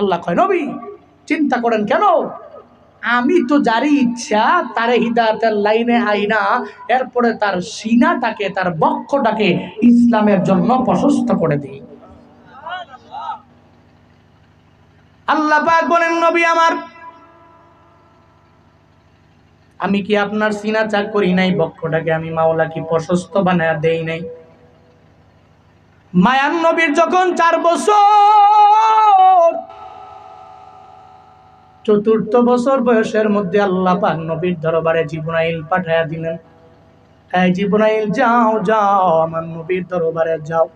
আল্লাহ কয়, নবী, চিন্তা করেন কেন? আমি তো যারই ইচ্ছা, তার হিদায়তের লাইনে আইনা, এরপরে তার সিনাটাকে, তার বক্ষটাকে ইসলামের জন্য প্রশস্ত করে দিই। আল্লাহ বলেন, নবী আমার, আমি কি আপনার সিনা চাক করি নাই? বক্ষটাকে আমি মাওলা কি প্রশস্ত বানায় দেই নাই? মায়ান নবীর যখন চার বছর চতুর্থ বছর বয়সের মধ্যে আল্লাহ পাক নবীর দরবারে জীবনাইল পাঠাইয়া দিলেন। হ্যাঁ জীবনাইল যাও যাও, আমার নবীর দরবারে যাও।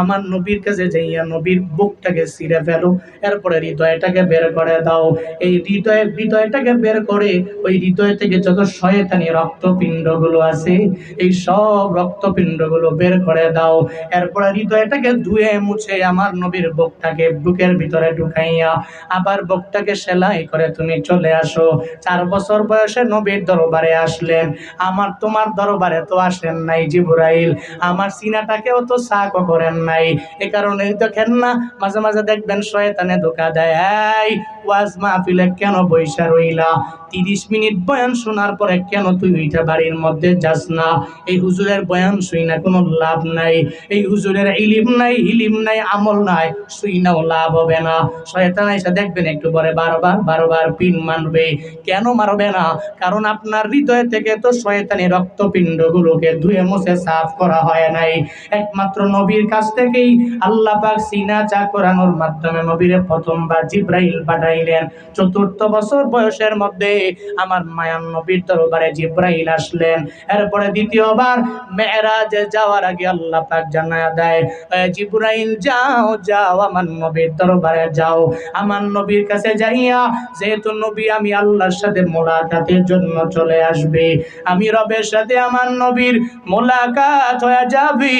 আমার নবীর কাছে যাইয়া নবীর বুকটাকে ছিঁড়ে ফেলো, এরপরে হৃদয়টাকে বের করে দাও। এই হৃদয়ের হৃদয়টাকে বের করে ওই হৃদয় থেকে যত শয়তানি রক্তপিণ্ডগুলো আছে, এই সব রক্তপিণ্ডগুলো বের করে দাও। এরপরে হৃদয়টাকে ধুয়ে মুছে আমার নবীর বুকটাকে বুকের ভিতরে ঢুকাইয়া আবার বুকটাকে সেলাই করে তুমি চলে আসো। চার বছর বয়সে নবীর দরবারে আসলেন। আমার তোমার দরবারে তো আসেন নাই জিবরাইল। আমার সিনাটাকেও তো সাকও করেন নাই। এ কারণে খেন না মাঝে মাঝে দেখবেন শয়তানে ধোকা দেয়। ওয়াজ মাহফিলে কেন বৈশা রইলা? তিরিশ মিনিট বয়ান শোনার পরে কেন তুই ওইটা বাড়ির মধ্যে যাস না? এই হুজুরের বয়ান শুই না, কোনো লাভ নাই। এই হুজুরের ইলিম নাই হিলিম নাই, আমল নাই শুই নাও লাভ হবে না। শয়তান এসে দেখবেন একটু পরে বারবার বারবার পিন মারবে। কেন মারবে না? কারণ আপনার হৃদয় থেকে তো শয়তানি রক্তপিণ্ডগুলোকে ধুয়ে মুছে সাফ করা হয় নাই। একমাত্র নবীর কাছ থেকেই আল্লাহ পাক সিনা চা করানোর মাধ্যমে নবীরে প্রথমবার জিব্রাইল পাঠাইলেন। চতুর্থ বছর বয়সের মধ্যে আমার মায়ান নবীর দরবারে জিব্রাইল আসলেন। এরপরে দ্বিতীয়বার মেয়েরাজে যাওয়ার আগে আল্লাহ পাক জানায়া দেয়, "এ জিব্রাইল, যাও যাও, আমার নবীর দরবারে যাও। আমার নবীর কাছে যাইয়া যেহেতু নবী, আমি আল্লাহর সাথে মোলাকাতের জন্য চলে আসবে। আমি রবের সাথে আমার নবীর মোলাকাত হয়ে যাবি।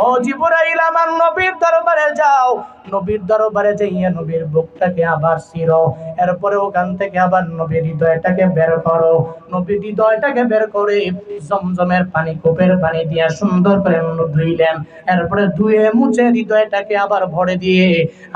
ও জিবরাইল, আমার নবীর দরবারে যাও। নবীর দরবারে যাইয়া নবীর বুকটাকে আবার ছিড়ো এরপরে ওখান থেকে আবার নবীর হৃদয়টাকে বের করো। নবীর হৃদয়টাকে বের করে জমজমের পানি, কোপের পানি দিয়া সুন্দর করে ধুইলেন। এরপরে ধুয়ে মুছে হৃদয়টাকে আবার ভরে দিয়ে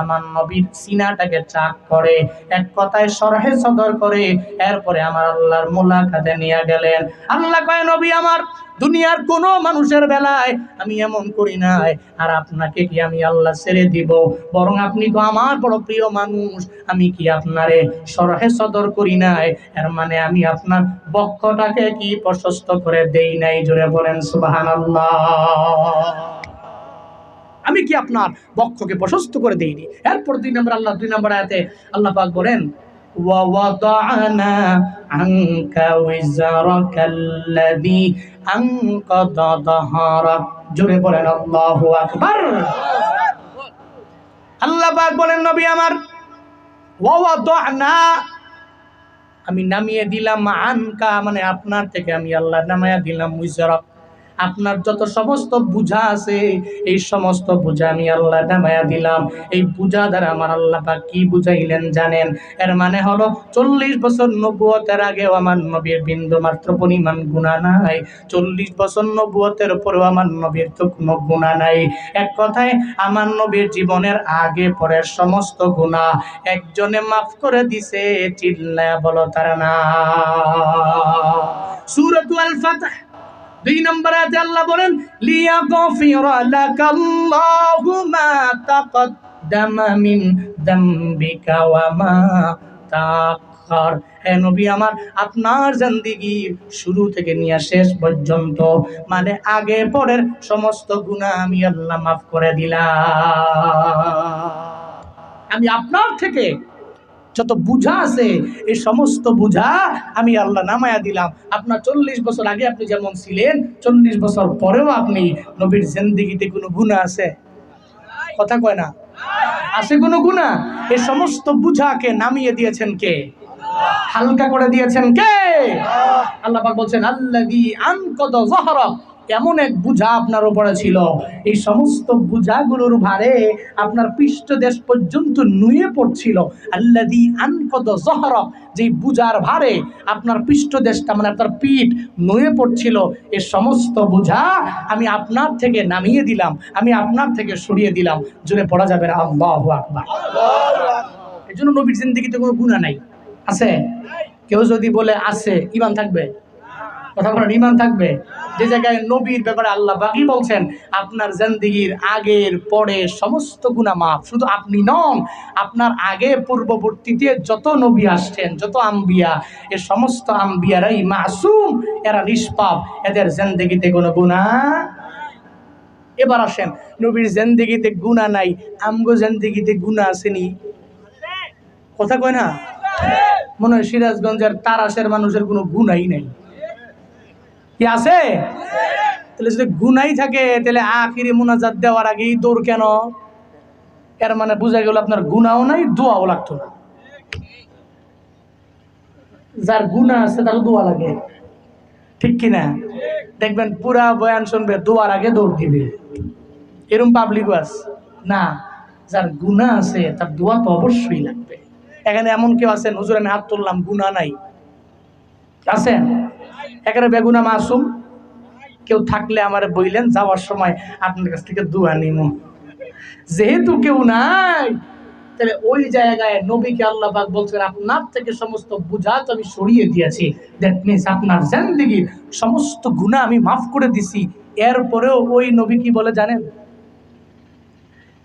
আমার নবীর সিনাটাকে চাক করে, এক কথায় সরহে সদর করে, এরপরে আমার আল্লাহর মোলাকাতে নিয়ে গেলেন। আল্লাহ কয়, নবী আমার দুনিয়ার কোন মানুষের বেলায় আমি এমন করি নাই। আর আপনাকে কি আমি আল্লাহ ছেড়ে দিব? বরং আপনি তো আমার বড় প্রিয় মানুষ, আমি কি আপনারে সরহে সদর করি নাই? এর মানে আমি আপনার বক্ষটাকে কি প্রশস্ত করে দেই নাই? জোরে বলেন সুবাহান আমি কি আপনার বক্ষকে প্রশস্ত করে দেইনি? এরপর দুই নম্বর আল্লাহ, দুই নম্বর আয়াতে আল্লাহ পাক বলেন ووضعنا عنك وزرك الذي أنقض ظهرك জোরে বলেন আল্লাহু আকবার আল্লাহ পাক বলেন নবী আমার ওয়াওয়াদানা আমি নামিয়ে দিলাম আনকা মানে আপনার থেকে আমি আল্লাহ নামায়া দিলাম উইজরক আপনার যত সমস্ত বুঝা আছে, এই সমস্ত বুঝা আমি আল্লাহ নামায়া দিলাম। এই বুঝা দ্বারা আমার আল্লাহ কি বুঝাইলেন জানেন? এর মানে হলো, চল্লিশ বছর নবুয়তের আগেও আমার নবীর বিন্দু মাত্র পরিমাণ গুণা নাই। চল্লিশ বছর নবুয়তের পরেও আমার নবীর তো কোনো গুণা নাই। এক কথায়, আমার নবীর জীবনের আগে পরের সমস্ত গুণা একজনে মাফ করে দিছে, চিল্লায়া বলো তারা না সূরাতু আল ফাতহ দুই নম্বর আয়াতে আল্লাহ বলেন, লিয়াগফিরা লাকাল্লাহু মা তাকদ্দামা মিন যামবিকা ওয়া মা তাআখার হে নবী আমার, আপনার জিন্দেগির শুরু থেকে নিয়ে শেষ পর্যন্ত মানে আগে পরের সমস্ত গুনাহ আমি আল্লাহ মাফ করে দিলাম। আমি আপনার থেকে যত বুঝা আছে, এই সমস্ত বুঝা আমি আল্লাহ নামায়া দিলাম। আপনার চল্লিশ বছর আগে আপনি যেমন ছিলেন, চল্লিশ বছর পরেও আপনি নবীর জিন্দিগিতে কোনো গুণা আছে? কথা কয় না? আছে কোনো গুণা এই সমস্ত বুঝাকে নামিয়ে দিয়েছেন কে? হালকা করে দিয়েছেন কে? আল্লাহ বলছেন যাহরা এমন এক বুঝা আপনার উপরে ছিল? এই সমস্ত বুঝাগুলোর ভারে আপনার পৃষ্ঠদেশ পর্যন্ত নুয়ে পড়ছিল। আল্লাদি আনকদ জহর যে বুঝার ভারে আপনার পৃষ্ঠদেশটা মানে আপনার পিঠ নুয়ে পড়ছিল। এ সমস্ত বুঝা আমি আপনার থেকে নামিয়ে দিলাম, আমি আপনার থেকে সরিয়ে দিলাম। জুড়ে পড়া যাবে আল্লাহু আকবার। এই জন্য নবীর জিন্দিগিতে কোনো গুণা নাই। আছে? কেউ যদি বলে আছে ইমান থাকবে? কথা বলেন ইমান থাকবে। যে জায়গায় নবীর ব্যাপারে আল্লাহ বাকি বলছেন, আপনার জিন্দিগির আগের, পরে সমস্ত গুণা মাফ। শুধু আপনি নন, আপনার আগে, পূর্ববর্তীতে যত নবী আসছেন, যত আম্বিয়া, এ সমস্ত আম্বিয়ারাই মাসুম, এরা নিষ্পাপ। এদের জিন্দিগিতে কোনো গুণা এবার আসেন, নবীর জিন্দিগিতে গুণা নাই, আমগো জিন্দিগিতে গুণা আসেনি। কথা কয় না? মনে হয় সিরাজগঞ্জের তারাশের মানুষের কোনো গুণাই নাই। কি আছে? তাহলে যদি গুনাই থাকে, তাহলে আখিরি মোনাজাত দেওয়ার আগেই দৌড় কেন? এর মানে বোঝা গেল আপনার গুনাও নাই, দোয়াও লাগতো না। যার গুণা আছে তার দোয়া লাগে। ঠিক কিনা দেখবেন পুরা বয়ান শুনবে, দোয়ার আগে দৌড় দিবে। এরম পাবলিক বাস না, যার গুণা আছে, তার দোয়া তো অবশ্যই লাগবে। এখানে এমন কেউ আছেন, হুজুর আমি হাত তুললাম গুণা নাই। আছেন? এখানে বেগুনা মাসুম। কেউ থাকলে আমার বইলেন, যাওয়ার সময় আপনার কাছ থেকে দোয়া নিম। যেহেতু কেউ নাই, তাহলে ওই জায়গায় নবীকে আল্লাহ বলছেন, আপনার থেকে সমস্ত বুঝা তো আমি সরিয়ে দিয়েছি। দ্যাট মিনস আপনার জিন্দিগির সমস্ত গুণা আমি মাফ করে দিছি। এরপরেও ওই নবী কি বলে জানেন?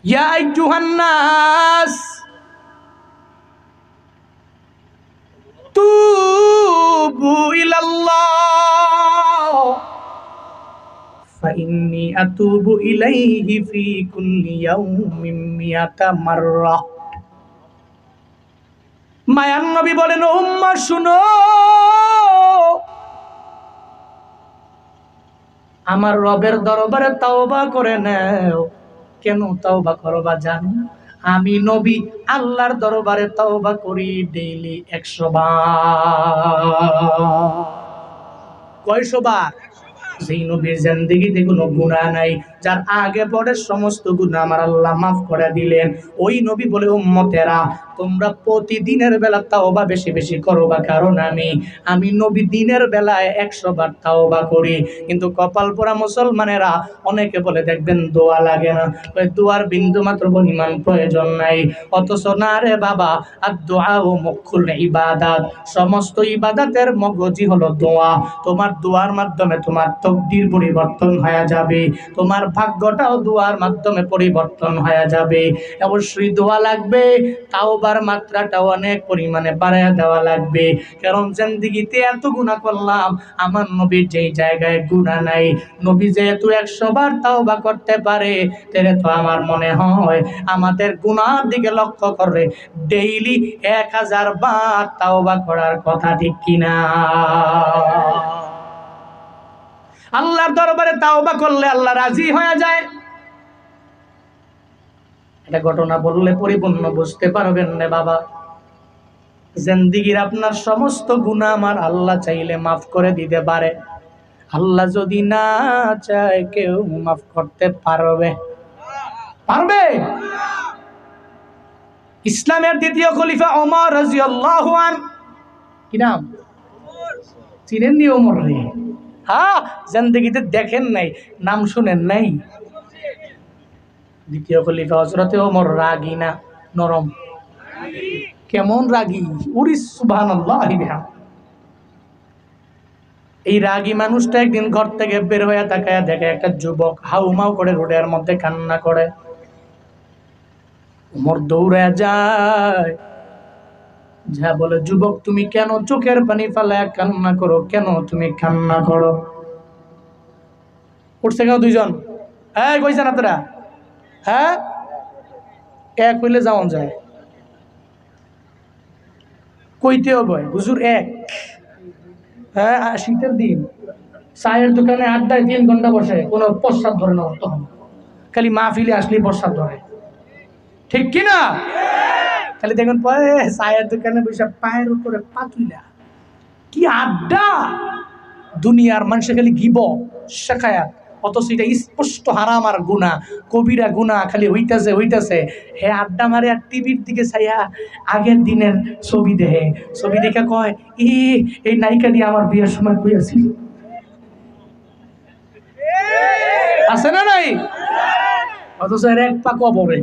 ইয়া আইয়ুহান নাস, তুবু ইলাল্লাহ। ইন্নি আতুবু ইলাইহি ফি কুল্লি ইয়াউমিন মিয়াতা মাররা মায়ান নবী বলেন, উম্মা, শুনো। আমার রবের দরবারে তাওবা করে নেও। কেন তাওবা করবা জানো? আমি নবী আল্লাহর দরবারে তাওবা করি ডেইলি একশো বার। কয়শো বার? যেই নবীর জিন্দেগিতে কোনো গুণা নাই। যার আগে পরে সমস্ত গুণা আমার আল্লাহ মাফ করে দিলেন। ওই নবী বলে, উম্মতেরা, তোমরা প্রতিদিনের বেলা তাওবা বেশি বেশি করবা কারণ আমি আমি নবী দিনের বেলায় একশো বার তাওবা করি। কিন্তু কপাল পোড়া মুসলমানেরা অনেকে বলে, দেখবেন দোয়া লাগে না। ওই দোয়ার বিন্দু মাত্র পরিমাণ প্রয়োজন নাই। অথচ না রে বাবা আর দোয়া ও মুখুল ইবাদাত, সমস্ত ইবাদাতের মগজি হলো দোয়া। তোমার দোয়ার মাধ্যমে তোমার তকদির পরিবর্তন হয়ে যাবে। তোমার ভাগ্যটাও দোয়ার মাধ্যমে পরিবর্তন হয়ে যাবে। অবশ্যই দোয়া লাগবে, তাওবার মাত্রাটাও অনেক পরিমাণে বাড়ায় দেওয়া লাগবে। কারণ জিন্দিগিতে এত গুণা করলাম, আমার নবীর যেই জায়গায় গুণা নাই, নবী যেহেতু একশো বার তাওবা করতে পারে তাহলে তো আমার মনে হয় আমাদের গুণার দিকে লক্ষ্য করে, ডেইলি এক হাজার বার তাওবা করার কথা ঠিক কিনা? আল্লাহর দরবারে তাওবা করলে আল্লাহ রাজি হয়ে যায়। এটা ঘটনা বললে পরিপূর্ণ বুঝতে পারবেন না বাবা। জিন্দিগির আপনার সমস্ত গুণা আমার আল্লাহ চাইলে মাফ করে দিতে পারে। আল্লাহ যদি না চায় কেউ মাফ করতে পারবে। পারবে? ইসলামের দ্বিতীয় খলিফা ওমর রাজিয়াল্লাহু আন কি নাম? চিনেননি ওমর রে? হ্যাঁ জিন্দগিতে দেখেন নাই, নাম শুনেন নাই। দ্বিতীয় খলিফা হজরতে ওমর, রাগি না নরম? কেমন রাগি? উরি সুবহানাল্লাহ এই রাগী মানুষটা একদিন ঘর থেকে বের হয়ে তাকায় দেখে একটা যুবক হাউমাউ করে রোডের মধ্যে কান্না করে। উমর দৌড়ে যায় যা বলে, যুবক, তুমি কেন চোখের পানি ফালায় কান্না করো? কেন তুমি কান্না করো? উঠছে কেন দুইজন? হ্যাঁ কইছেন আপনারা? হ্যাঁ? এক হইলে যাওয়া যায়। কইতেও বয় হুজুর, এক। হ্যাঁ শীতের দিন। চায়ের দোকানে আড্ডায় তিন ঘণ্টা বসে, কোনো প্রস্রাব ধরে না তখন। খালি মাহফিলে আসলে প্রস্রাব ধরে। ঠিক কি না খালি দেখুন চায়ের দোকানে বসে পায়ের উপরে পাতুইলা। কি আড্ডা! দুনিয়ার মানুষে খালি গিব, শেখায়াত। অথচ এটা স্পষ্ট হারাম আর গুণা কবিরা গুণা খালি হইতাছে হইতাছে। হে আড্ডা মারে আর টিভির দিকে চাইয়া আগের দিনের ছবি দেখে। ছবি দেখে কয়, ই, এই নায়িকা দিয়ে আমার বিয়ের সময় কইয়াছিল আছে না নাই? অথচ এর এক পা কবরে।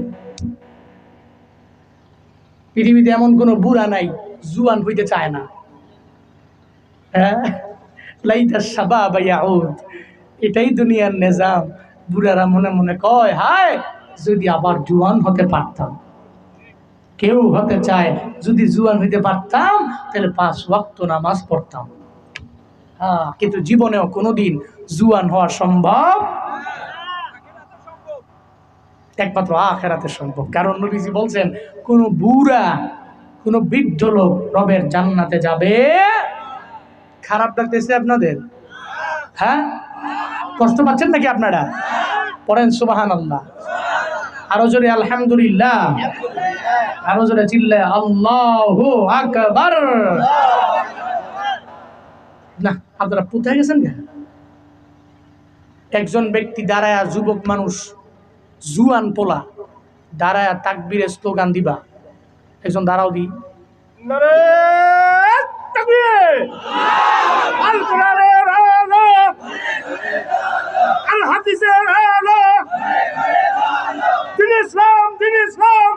পৃথিবীতে এমন কোনো বুড়া নাই, জুয়ান হইতে চায় না। হ্যাঁ? লাইতা সাবাব ইয়াউদ এটাই দুনিয়ার নিজাম। বুড়ারা মনে মনে কয়, হায়, যদি আবার জুয়ান হতে পারতাম। কেউ হতে চায়, যদি জুয়ান হইতে পারতাম, তাহলে পাঁচ ওয়াক্ত নামাজ পড়তাম। হ্যাঁ কিন্তু জীবনেও কোনোদিন জুয়ান হওয়া সম্ভব একমাত্র আখেরাতে সম্ভব। কারণ নবীজি বলছেন, কোন বুড়া, কোন বৃদ্ধ লোক রবের জান্নাতে যাবে। খারাপ লাগতেছে আপনাদের? হ্যাঁ? কষ্ট পাচ্ছেন নাকি আপনারা? পড়েন সুবাহান আল্লাহ আরও জোরে আলহামদুলিল্লাহ। আরও জোরে চিল্লে, আল্লাহ আকবার। না, আপনারা কোথায় গেছেন একজন ব্যক্তি দাঁড়ায়া, যুবক মানুষ জুয়ান পোলা দাঁড়ায় তাকবীরের স্লোগান দিবা। একজন দাঁড়াও দি। ইসলাম ইসলাম।